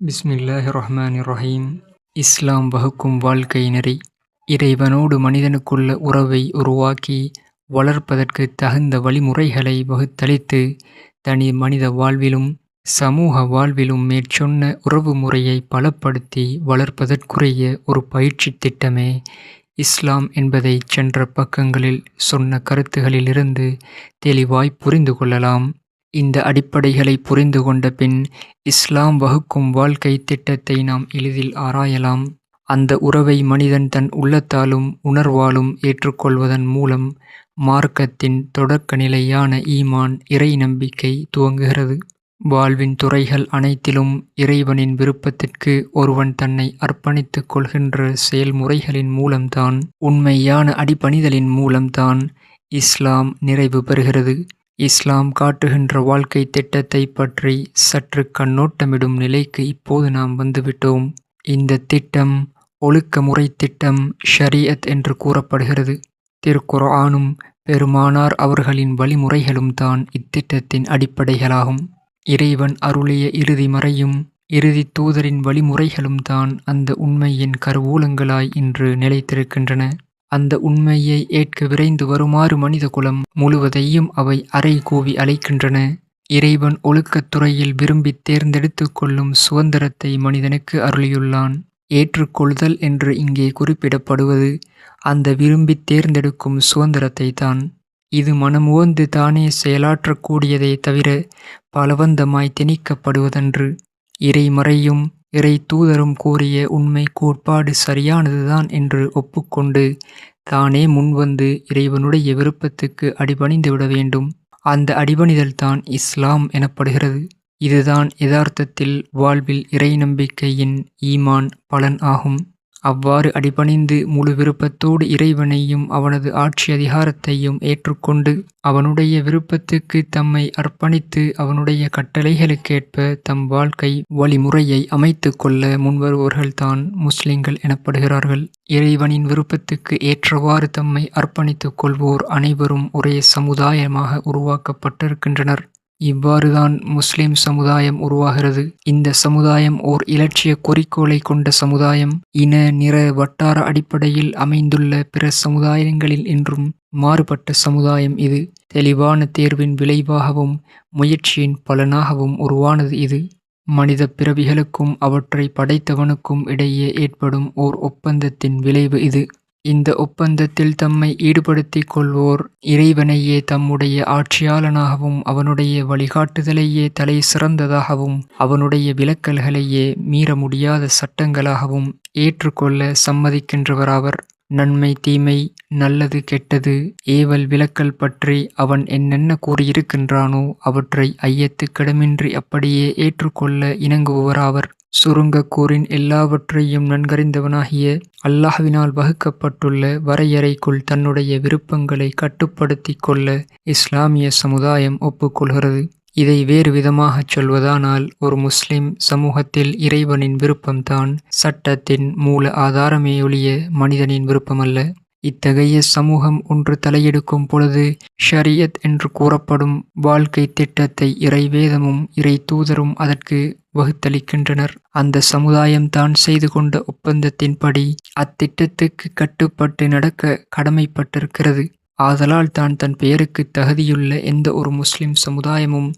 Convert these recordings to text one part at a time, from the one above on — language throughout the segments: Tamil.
பிஸ்மில்லாஹ் ரஹ்மான் ரஹீம் இஸ்லாம் வகுக்கும் வாழ்க்கை நெறி. இறைவனோடு மனிதனுக்குள்ள உறவை உருவாக்கி வளர்ப்பதற்கு தகுந்த வழிமுறைகளை வகுத்தளித்து தனி மனித வாழ்விலும் சமூக வாழ்விலும் மேற்சொன்ன உறவு முறையை பலப்படுத்தி வளர்ப்பதற்குரிய ஒரு பயிற்சி திட்டமே இஸ்லாம் என்பதை சென்ற பக்கங்களில் சொன்ன கருத்துகளிலிருந்து தெளிவாய் புரிந்து கொள்ளலாம். இந்த அடிப்படைகளை புரிந்து கொண்ட பின் இஸ்லாம் வகுக்கும் வாழ்க்கை திட்டத்தை நாம் எளிதில் ஆராயலாம். அந்த உறவை மனிதன் தன் உள்ளத்தாலும் உணர்வாலும் ஏற்றுக்கொள்வதன் மூலம் மார்க்கத்தின் தொடக்க நிலையான ஈமான் இறை நம்பிக்கை துவங்குகிறது. வாழ்வின் துறைகள் அனைத்திலும் இறைவனின் விருப்பத்திற்கு ஒருவன் தன்னை அர்ப்பணித்துக் கொள்கின்ற செயல்முறைகளின் மூலம்தான் உண்மையான அடிபணிதலின் மூலம்தான் இஸ்லாம் நிறைவு பெறுகிறது. இஸ்லாம் காட்டுகின்ற வாழ்க்கை திட்டத்தை பற்றி சற்று கண்ணோட்டமிடும் நிலைக்கு இப்போது நாம் வந்துவிட்டோம். இந்த திட்டம் ஒழுக்க முறை திட்டம் ஷரியத் என்று கூறப்படுகிறது. திருக்குர்ஆனும் பெருமானார் அவர்களின் வழிமுறைகளும் தான் இத்திட்டத்தின் அடிப்படைகளாகும். இறைவன் அருளிய இறுதி மறையும் இறுதி தூதரின் வழிமுறைகளும் தான் அந்த உண்மையின் கருவூலங்களாய் இன்று நிலைத்திருக்கின்றன. அந்த உண்மையை ஏற்க விரைந்து வருமாறு மனித குலம் முழுவதையும் அவை அறை கூவி அழைக்கின்றன. இறைவன் ஒழுக்கத் துறையில் விரும்பி தேர்ந்தெடுத்து கொள்ளும் சுதந்திரத்தை மனிதனுக்கு அருளியுள்ளான். ஏற்றுக்கொள்தல் என்று இங்கே குறிப்பிடப்படுவது அந்த விரும்பி தேர்ந்தெடுக்கும் சுதந்திரத்தை தான் இது மனமுவந்து தானே செயலாற்றக்கூடியதை தவிர பலவந்தமாய் திணிக்கப்படுவதன்று. இறைமறையும் இறை தூதரும் கூறிய உண்மை கோட்பாடு சரியானதுதான் என்று ஒப்புக்கொண்டு தானே முன்வந்து இறைவனுடைய விருப்பத்துக்கு அடிபணிந்து விட வேண்டும். அந்த அடிபணிதல்தான் இஸ்லாம் எனப்படுகிறது. இதுதான் யதார்த்தத்தில் வாழ்வில் இறை நம்பிக்கையின் ஈமான் பலன் ஆகும். அவ்வாறு அடிபணிந்து முழு விருப்பத்தோடு இறைவனையும் அவனது ஆட்சி அதிகாரத்தையும் ஏற்றுக்கொண்டு அவனுடைய விருப்பத்துக்கு தம்மை அர்ப்பணித்து அவனுடைய கட்டளைகளுக்கேற்ப தம் வாழ்க்கை வழிமுறையை அமைத்து கொள்ள முன்வருபவர்கள்தான் முஸ்லிம்கள் எனப்படுகிறார்கள். இறைவனின் விருப்பத்துக்கு ஏற்றவாறு தம்மை அர்ப்பணித்துக் கொள்வோர் அனைவரும் ஒரே சமுதாயமாக உருவாக்கப்பட்டிருக்கின்றனர். இவ்வாறுதான் முஸ்லிம் சமுதாயம் உருவாகிறது. இந்த சமுதாயம் ஓர் இலட்சிய குறிக்கோளை கொண்ட சமுதாயம். இன நிற வட்டார அடிப்படையில் அமைந்துள்ள பிற சமுதாயங்களில் என்றும் மாறுபட்ட சமுதாயம் இது. தெளிவான தேர்வின் விளைவாகவும் முயற்சியின் பலனாகவும் உருவானது இது. மனித பிறவிகளுக்கும் அவற்றை படைத்தவனுக்கும் இடையே ஏற்படும் ஓர் ஒப்பந்தத்தின் விளைவு இது. இந்த ஒப்பந்தத்தில் தம்மை ஈடுபடுத்திக் கொள்வோர். இறைவனையே தம்முடைய ஆட்சியாளனாகவும் அவனுடைய வழிகாட்டுதலையே தலை சிறந்ததாகவும் அவனுடைய விலக்கல்களையே மீற முடியாத சட்டங்களாகவும் ஏற்றுக்கொள்ள சம்மதிக்கின்றவராவர். நன்மை தீமை நல்லது கெட்டது ஏவல் விலக்கல் பற்றி அவன் என்னென்ன கூறியிருக்கின்றானோ அவற்றை ஐயத்துக்கிடமின்றி அப்படியே ஏற்றுக்கொள்ள இணங்குபவராவர். சுருங்கக்கூறின் எல்லாவற்றையும் நன்கறிந்தவனாகிய அல்லாஹ்வினால் வகுக்கப்பட்டுள்ள வரையறைக்குள் தன்னுடைய விருப்பங்களை கட்டுப்படுத்தி கொள்ள இஸ்லாமிய சமுதாயம் ஒப்புக்கொள்கிறது. இதை வேறு விதமாகச் சொல்வதானால் ஒரு முஸ்லிம் சமூகத்தில் இறைவனின் விருப்பம்தான் சட்டத்தின் மூல ஆதாரமே ஒழிய மனிதனின் விருப்பமல்ல. இத்தகைய சமூகம் ஒன்று தலையெடுக்கும் பொழுது ஷரியத் என்று கூறப்படும் வாழ்க்கை திட்டத்தை இறைவேதமும் இறை தூதரும் அதற்கு வகுத்தளிக்கின்றனர். அந்த சமுதாயம் தான் செய்து கொண்ட ஒப்பந்தத்தின்படி அத்திட்டத்துக்கு கட்டுப்பட்டு நடக்க கடமைப்பட்டிருக்கிறது. ஆதலால் தான் தன் பெயருக்கு தகுதியுள்ள எந்த ஒரு முஸ்லிம் சமுதாயமும்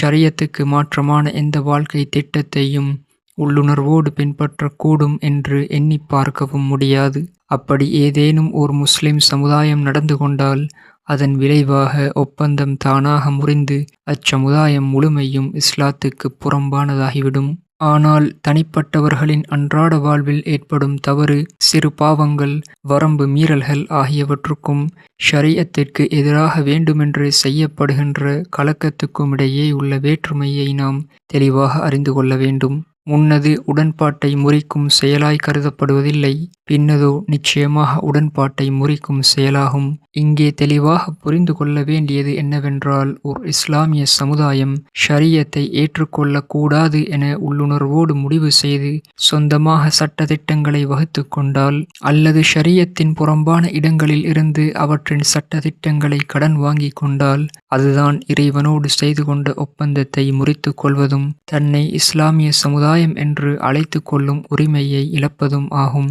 ஷரியத்துக்கு மாற்றமான எந்த வாழ்க்கை திட்டத்தையும் உள்ளுணர்வோடு பின்பற்றக்கூடும் என்று எண்ணி பார்க்கவும் முடியாது. அப்படி ஏதேனும் ஓர் முஸ்லிம் சமுதாயம் நடந்து கொண்டால் அதன் விளைவாக ஒப்பந்தம் தானாக முறிந்து அச்சமுதாயம் முழுமையும் இஸ்லாத்துக்கு புறம்பானதாகிவிடும். ஆனால் தனிப்பட்டவர்களின் அன்றாட வாழ்வில் ஏற்படும் தவறு சிறு பாவங்கள் வரம்பு மீறல்கள் ஆகியவற்றுக்கும் ஷரியத்திற்கு எதிராக வேண்டுமென்று செய்யப்படுகின்ற கலக்கத்துக்கும் இடையே உள்ள வேற்றுமையை நாம் தெளிவாக அறிந்து கொள்ள வேண்டும். முன்னது உடன்பாட்டை முறிக்கும் செயலாய் கருதப்படுவதில்லை. பின்னதோ நிச்சயமாக உடன்பாட்டை முறிக்கும் செயலாகும். இங்கே தெளிவாக புரிந்து கொள்ள வேண்டியது என்னவென்றால் ஓர் இஸ்லாமிய சமுதாயம் ஷரியத்தை ஏற்றுக்கொள்ளக்கூடாது என உள்ளுணர்வோடு முடிவு செய்து சொந்தமாக சட்டதிட்டங்களை வகுத்து கொண்டால் அல்லது ஷரியத்தின் புறம்பான இடங்களில் இருந்து அவற்றின் சட்டத்திட்டங்களை கடன் வாங்கி கொண்டால் அதுதான் இறைவனோடு செய்து கொண்ட ஒப்பந்தத்தை முறித்து கொள்வதும் தன்னை இஸ்லாமிய சமுதாயம் என்று அழைத்து கொள்ளும் உரிமையை இழப்பதும் ஆகும்.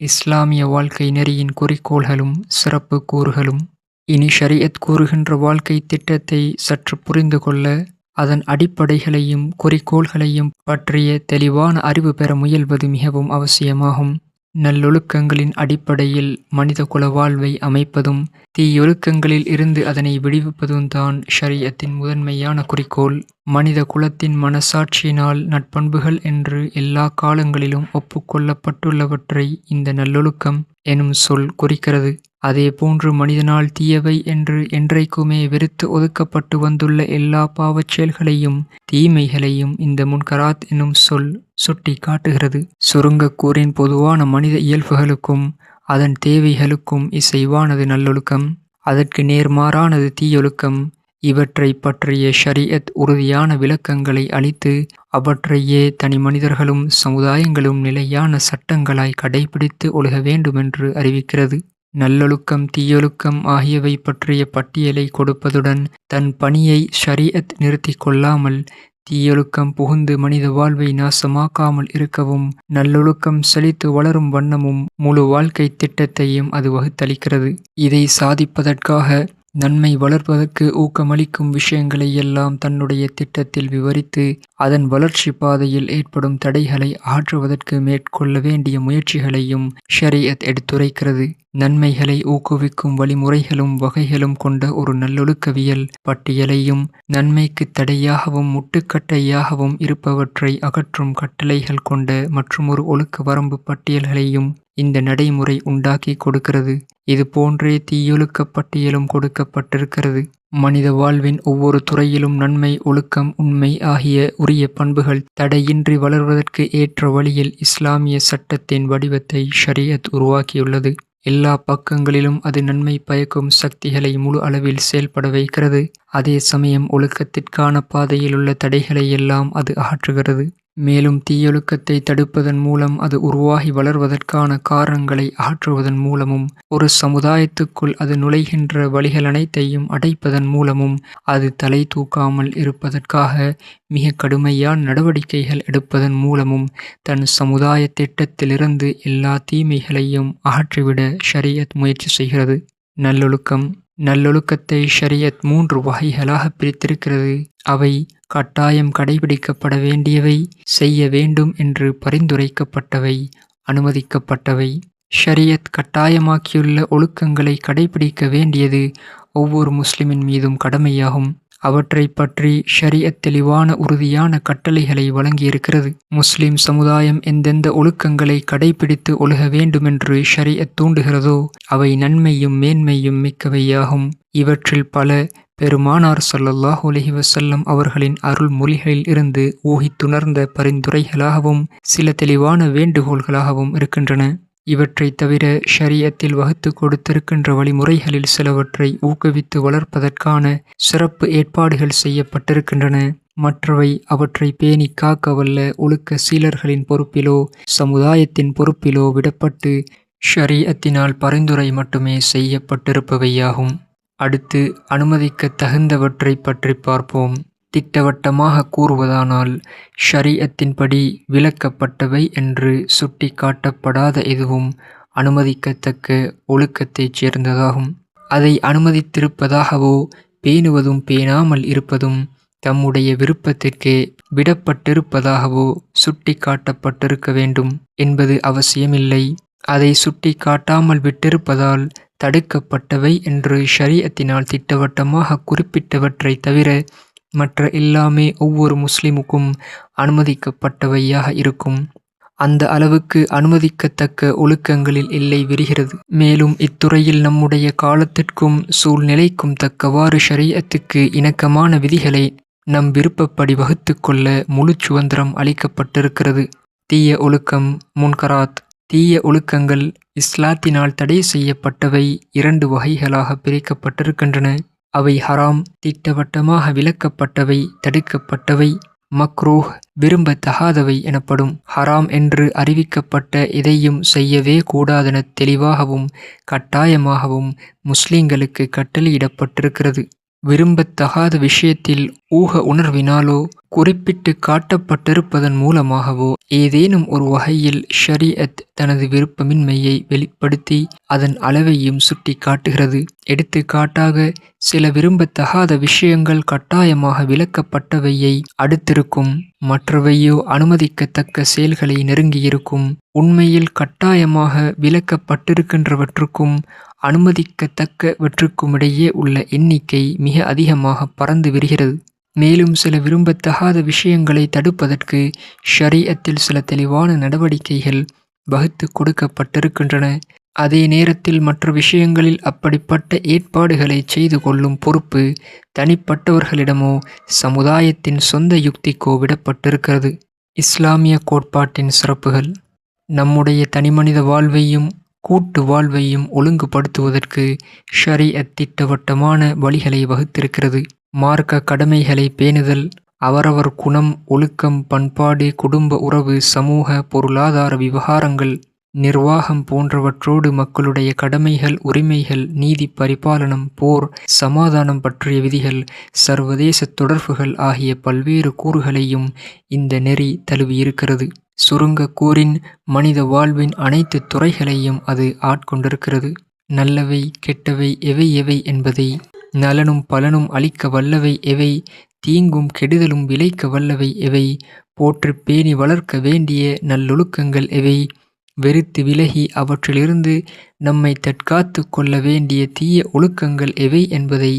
இஸ்லாமிய வாழ்க்கை நெறியின் குறிக்கோள்களும் சிறப்பு கூறுகளும் இனி ஷரியத் கூறுகின்ற வாழ்க்கை திட்டத்தை சற்று புரிந்து கொள்ள அதன் அடிப்படைகளையும் குறிக்கோள்களையும் பற்றிய தெளிவான அறிவு பெற முயல்வது மிகவும் அவசியமாகும். நல்லொழுக்கங்களின் அடிப்படையில் மனித குல வாழ்வை அமைப்பதும் தீயொழுக்கங்களில் இருந்து அதனை விடுவிப்பதும் தான் ஷரியத்தின் முதன்மையான குறிக்கோள். மனித குலத்தின் மனசாட்சியினால் நட்பண்புகள் என்று எல்லா காலங்களிலும் ஒப்புக்கொள்ளப்பட்டுள்ளவற்றை இந்த நல்லொழுக்கம் எனும் சொல் குறிக்கிறது. அதே போன்று மனிதனால் தீயவை என்று என்றைக்குமே வெறுத்து ஒதுக்கப்பட்டு வந்துள்ள எல்லா பாவச் செயல்களையும் தீமைகளையும் இந்த முன்கராத் என்னும் சொல் சுட்டி காட்டுகிறது. சுருங்கக்கூறின் பொதுவான மனித இயல்புகளுக்கும் அதன் தேவைகளுக்கும் இசைவானது நல்லொழுக்கம் அதற்கு நேர்மாறானது தீயொழுக்கம் இவற்றை பற்றிய ஷரியத் உறுதியான விளக்கங்களை அளித்து அவற்றையே தனி மனிதர்களும் சமுதாயங்களும் நிலையான சட்டங்களாய் கடைபிடித்து ஒழுக வேண்டுமென்று அறிவிக்கிறது. நல்லொழுக்கம் தீயொழுக்கம் ஆகியவை பற்றிய பட்டியலை கொடுப்பதுடன் தன் பணியை ஷரியத் நிறுத்தி கொள்ளாமல் தீயொழுக்கம் புகுந்து மனித வாழ்வை நாசமாக்காமல் இருக்கவும் நல்லொழுக்கம் செழித்து வளரும் வண்ணமும் முழு வாழ்க்கை திட்டத்தையும் அது வகுத்தளிக்கிறது. இதை சாதிப்பதற்காக நன்மை வளர்ப்பதற்கு ஊக்கமளிக்கும் விஷயங்களை எல்லாம் தன்னுடைய திட்டத்தில் விவரித்து அதன் வளர்ச்சி பாதையில் ஏற்படும் தடைகளை ஆற்றுவதற்கு மேற்கொள்ள வேண்டிய முயற்சிகளையும் ஷரியத் எடுத்துரைக்கிறது. நன்மைகளை ஊக்குவிக்கும் வழிமுறைகளும் வகைகளும் கொண்ட ஒரு நல்லொழுக்கவியல் பட்டியலையும் நன்மைக்கு தடையாகவும் முட்டுக்கட்டையாகவும் இருப்பவற்றை அகற்றும் கட்டளைகள் கொண்ட மற்றுமொரு ஒழுக்க வரம்பு பட்டியல்களையும் இந்த நடைமுறை உண்டாக்கி கொடுக்கிறது. இது போன்றே தீயொழுக்க பட்டியலும் கொடுக்கப்பட்டிருக்கிறது. மனித வாழ்வின் ஒவ்வொரு துறையிலும் நன்மை ஒழுக்கம் உண்மை ஆகிய உரிய பண்புகள் தடையின்றி வளர்வதற்கு ஏற்ற வழியில் இஸ்லாமிய சட்டத்தின் வடிவத்தை ஷரியத் உருவாக்கியுள்ளது. எல்லா பக்கங்களிலும் அது நன்மை பயக்கும் சக்திகளை முழு அளவில் செயல்பட வைக்கிறது. அதே சமயம் ஒழுக்கத்திற்கான பாதையிலுள்ள தடைகளை எல்லாம் அது அகற்றுகிறது. மேலும் தீயொழுக்கத்தை தடுப்பதன் மூலம் அது உருவாகி வளர்வதற்கான காரணங்களை அகற்றுவதன் மூலமும் ஒரு சமுதாயத்துக்குள் அது நுழைகின்ற வழிகள் அனைத்தையும் அடைப்பதன் மூலமும் அது தலை தூக்காமல் இருப்பதற்காக மிக கடுமையான நடவடிக்கைகள் எடுப்பதன் மூலமும் தன் சமுதாய திட்டத்திலிருந்து எல்லா தீமைகளையும் அகற்றிவிட ஷரியத் முயற்சி செய்கிறது. நல்லொழுக்கம். நல்லொழுக்கத்தை ஷரியத் மூன்று வகைகளாக பிரித்திருக்கிறது. அவை கட்டாயம் கடைபிடிக்கப்பட வேண்டியவை செய்ய வேண்டும் என்று பரிந்துரைக்கப்பட்டவை அனுமதிக்கப்பட்டவை. ஷரியத் கட்டாயமாக்கியுள்ள ஒழுக்கங்களை கடைபிடிக்க வேண்டியது ஒவ்வொரு முஸ்லிமின் மீதும் கடமையாகும். அவற்றை பற்றி ஷரியத் தெளிவான உறுதியான கட்டளைகளை வழங்கியிருக்கிறது. முஸ்லிம் சமுதாயம் எந்தெந்த ஒழுக்கங்களை கடைபிடித்து ஒழுக வேண்டுமென்று ஷரியத் தூண்டுகிறதோ அவை நன்மையும் மேன்மையும் மிக்கவையாகும். இவற்றில் பல பெருமானார் ஸல்லல்லாஹு அலைஹி வசல்லம் அவர்களின் அருள்மொழிகளில் இருந்து ஊகித்துணர்ந்த பரிந்துரைகளாகவும் சில தெளிவான வேண்டுகோள்களாகவும் இருக்கின்றன. இவற்றைத் தவிர ஷரியத்தில் வகுத்து கொடுத்திருக்கின்ற வழிமுறைகளில் சிலவற்றை ஊக்குவித்து வளர்ப்பதற்கான சிறப்பு ஏற்பாடுகள் செய்யப்பட்டிருக்கின்றன. மற்றவை அவற்றை பேணி காக்க வல்ல ஒழுக்க சீலர்களின் பொறுப்பிலோ சமுதாயத்தின் பொறுப்பிலோ விடப்பட்டு ஷரியத்தினால் பரிந்துரை மட்டுமே செய்யப்பட்டிருப்பவையாகும். அடுத்து அனுமதிக்க தகுந்தவற்றை பற்றி பார்ப்போம். திட்டவட்டமாக கூறுவதானால் ஷரியத்தின்படி விளக்கப்பட்டவை என்று சுட்டி காட்டப்படாத எதுவும் அனுமதிக்கத்தக்க ஒழுக்கத்தைச் சேர்ந்ததாகும். அதை அனுமதித்திருப்பதாகவோ பேணுவதும் பேணாமல் இருப்பதும் தம்முடைய விருப்பத்திற்கு விடப்பட்டிருப்பதாகவோ சுட்டி காட்டப்பட்டிருக்க வேண்டும் என்பது அவசியமில்லை. அதை சுட்டி காட்டாமல் விட்டிருப்பதால் தடுக்கப்பட்டவை என்று ஷரியத்தினால் திட்டவட்டமாக குறிப்பிட்டவற்றை தவிர மற்ற எல்லாமே ஒவ்வொரு முஸ்லிமுக்கும் அனுமதிக்கப்பட்டவையாக இருக்கும். அந்த அளவுக்கு அனுமதிக்கத்தக்க ஒழுக்கங்களில் இல்லை விரிகிறது. மேலும் இத்துறையில் நம்முடைய காலத்திற்கும் சூழ்நிலைக்கும் தக்கவாறு ஷரியத்துக்கு இணக்கமான விதிகளை நம் விருப்பப்படி வகுத்து கொள்ள முழு சுதந்திரம் அளிக்கப்பட்டிருக்கிறது. தீய ஒழுக்கம் முன்கராத் தீய ஒழுக்கங்கள் இஸ்லாத்தினால் தடை செய்யப்பட்டவை இரண்டு வகைகளாக பிரிக்கப்பட்டிருக்கின்றன. அவை ஹராம் திட்டவட்டமாக விலக்கப்பட்டவை தடுக்கப்பட்டவை மக்ரூஹ் விரும்பத்தகாதவை எனப்படும். ஹராம் என்று அறிவிக்கப்பட்ட எதையும் செய்யவே கூடாதென தெளிவாகவும் கட்டாயமாகவும் முஸ்லிம்களுக்கு கட்டளையிடப்பட்டிருக்கிறது. விரும்பத்தகாத விஷயத்தில் ஊக உணர்வினாலோ குறிப்பிட்டு காட்டப்பட்டிருப்பதன் மூலமாகவோ ஏதேனும் ஒரு வகையில் ஷரீஅத் தனது விருப்பமின்மையை வெளிப்படுத்தி அதன் அளவையும் சுட்டி காட்டுகிறது. எடுத்துக்காட்டாக சில விரும்பத்தகாத விஷயங்கள் கட்டாயமாக விலக்கப்பட்டவையை அடுத்திருக்கும் மற்றவையோ அனுமதிக்கத்தக்க செயல்களை நெருங்கியிருக்கும் உண்மையில் கட்டாயமாக விலக்கப்பட்டிருக்கின்றவற்றுக்கும் அனுமதிக்கத்தக்கவற்றுக்குமிடையே உள்ள எண்ணிக்கை மிக அதிகமாக பறந்து விரிகிறது மேலும் சில விரும்பத்தகாத விஷயங்களை தடுப்பதற்கு ஷரீஅத்தில் சில தெளிவான நடவடிக்கைகள் வகுத்து கொடுக்கப்பட்டிருக்கின்றன. அதே நேரத்தில் மற்ற விஷயங்களில் அப்படிப்பட்ட ஏற்பாடுகளை செய்து கொள்ளும் பொறுப்பு தனிப்பட்டவர்களிடமோ சமுதாயத்தின் சொந்த யுக்திக்கோ விடப்பட்டிருக்கிறது. இஸ்லாமிய கோட்பாட்டின் சிறப்புகள். நம்முடைய தனிமனித வாழ்வையும் கூட்டு வாழ்வையும் ஒழுங்குபடுத்துவதற்கு ஷரீஅத் திட்டவட்டமான வழிகளை வகுத்திருக்கிறது. மார்க்க கடமைகளை பேணுதல் அவரவர் குணம் ஒழுக்கம் பண்பாடு குடும்ப உறவு சமூக பொருளாதார விவகாரங்கள் நிர்வாகம் போன்றவற்றோடு மக்களுடைய கடமைகள் உரிமைகள் நீதி பரிபாலனம் போர் சமாதானம் பற்றிய விதிகள் சர்வதேச தொடர்புகள் ஆகிய பல்வேறு கூறுகளையும் இந்த நெறி தழுவியிருக்கிறது. சுருங்க கூறின் மனித வாழ்வின் அனைத்து துறைகளையும் அது ஆட்கொண்டிருக்கிறது. நல்லவை கெட்டவை எவை எவை என்பதை நலனும் பலனும் அளிக்க வல்லவை எவை தீங்கும் கெடுதலும் விளைக்க வல்லவை எவை போற்று பேணி வளர்க்க வேண்டிய நல்லொழுக்கங்கள் எவை வெறுத்து விலகி அவற்றிலிருந்து நம்மை தற்காத்து கொள்ள வேண்டிய தீய ஒழுக்கங்கள் எவை என்பதை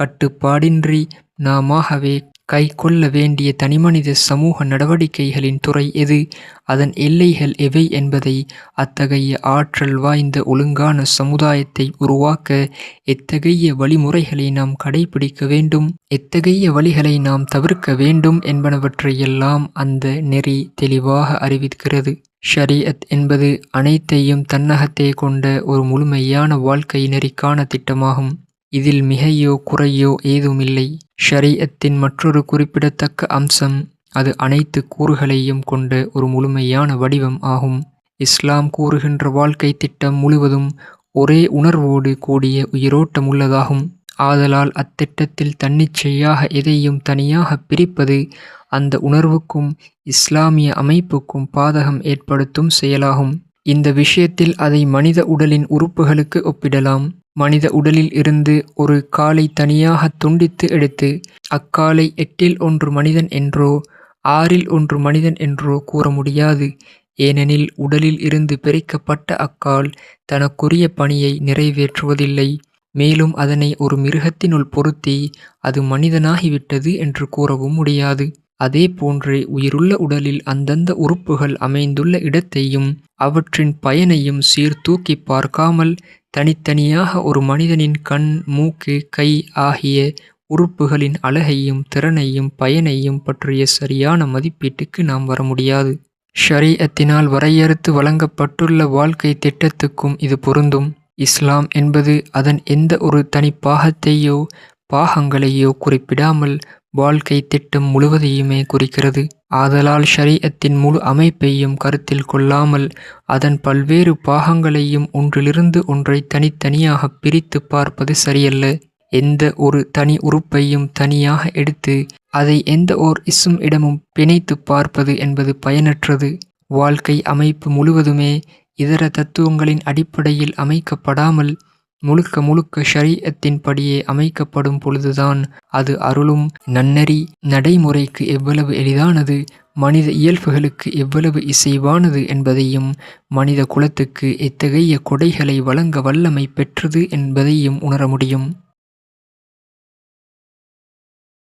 கட்டுப்பாடின்றி நாமாகவே கை கொள்ள வேண்டிய தனிமனித சமூக நடவடிக்கைகளின் துறை எது? அதன் எல்லைகள் எவை என்பதை அத்தகைய ஆற்றல் வாய்ந்த ஒழுங்கான சமுதாயத்தை உருவாக்க எத்தகைய வழிமுறைகளை நாம் கடைபிடிக்க வேண்டும்? எத்தகைய வழிகளை நாம் தவிர்க்க வேண்டும் என்பனவற்றையெல்லாம் அந்த நெறி தெளிவாக அறிவிக்கிறது. ஷரியத் என்பது அனைத்தையும் தன்னகத்தே கொண்ட ஒரு முழுமையான வாழ்க்கை நெறிக்கான திட்டமாகும். இதில் மிகையோ குறையோ ஏதுமில்லை. ஷரியத்தின் மற்றொரு குறிப்பிடத்தக்க அம்சம் அது அனைத்து கூறுகளையும் கொண்ட ஒரு முழுமையான வடிவம் ஆகும். இஸ்லாம் கூறுகின்ற வாழ்க்கை திட்டம் முழுவதும் ஒரே உணர்வோடு கூடிய உயிரோட்டமுள்ளதாகும் ஆதலால் அத்திட்டத்தில் தன்னிச்சையாக எதையும் தனியாக பிரிப்பது அந்த உணர்வுக்கும் இஸ்லாமிய அமைப்புக்கும் பாதகம் ஏற்படுத்தும் செயலாகும். இந்த விஷயத்தில் அதை மனித உடலின் உறுப்புகளுக்கு ஒப்பிடலாம். மனித உடலில் இருந்து ஒரு காலை தனியாக துண்டித்து எடுத்து அக்காலை எட்டில் ஒன்று மனிதன் என்றோ ஆறில் ஒன்று மனிதன் என்றோ கூற முடியாது. ஏனெனில் உடலில் இருந்து பிரிக்கப்பட்ட அக்கால் தனக்குரிய பணியை நிறைவேற்றுவதில்லை. மேலும் அதனை ஒரு மிருகத்தினுள் பொருத்தி அது மனிதனாகிவிட்டது என்று கூறவும் முடியாது. அதே போன்றே உயிருள்ள உடலில் அந்தந்த உறுப்புகள் அமைந்துள்ள இடத்தையும் அவற்றின் பயனையும் சீர்தூக்கி பார்க்காமல் தனித்தனியாக ஒரு மனிதனின் கண் மூக்கு கை ஆகிய உறுப்புகளின் அழகையும் திறனையும் பயனையும் பற்றிய சரியான மதிப்பீட்டுக்கு நாம் வர முடியாது. ஷரீஅத்தினால் வரையறுத்து வழங்கப்பட்டுள்ள வாழ்க்கை திட்டத்துக்கும் இது பொருந்தும். இஸ்லாம் என்பது அதன் எந்த ஒரு தனிப்பாகத்தையோ பாகங்களையோ குறிப்பிடாமல் வாழ்க்கை திட்டம் முழுவதையுமே குறிக்கிறது. ஆதலால் ஷரீஅத்தின் முழு அமைப்பையும் கருத்தில் கொள்ளாமல் அதன் பல்வேறு பாகங்களையும் ஒன்றிலிருந்து ஒன்றை தனித்தனியாக பிரித்து பார்ப்பது சரியல்ல. எந்த ஒரு தனி உறுப்பையும் தனியாக எடுத்து அதை எந்த ஓர் இசும் இடமும் பிணைத்து பார்ப்பது என்பது பயனற்றது. வாழ்க்கை அமைப்பு முழுவதுமே இதர தத்துவங்களின் அடிப்படையில் அமைக்கப்படாமல் முழுக்க முழுக்க ஷரீஅத்தின் படியே அமைக்கப்படும் பொழுதுதான் அது அருளும் நன்னெறி நடைமுறைக்கு எவ்வளவு எளிதானது மனித இயல்புகளுக்கு எவ்வளவு இசைவானது என்பதையும் மனித குலத்துக்கு எத்தகைய கொடைகளை வழங்க வல்லமை பெற்றது என்பதையும் உணர முடியும்.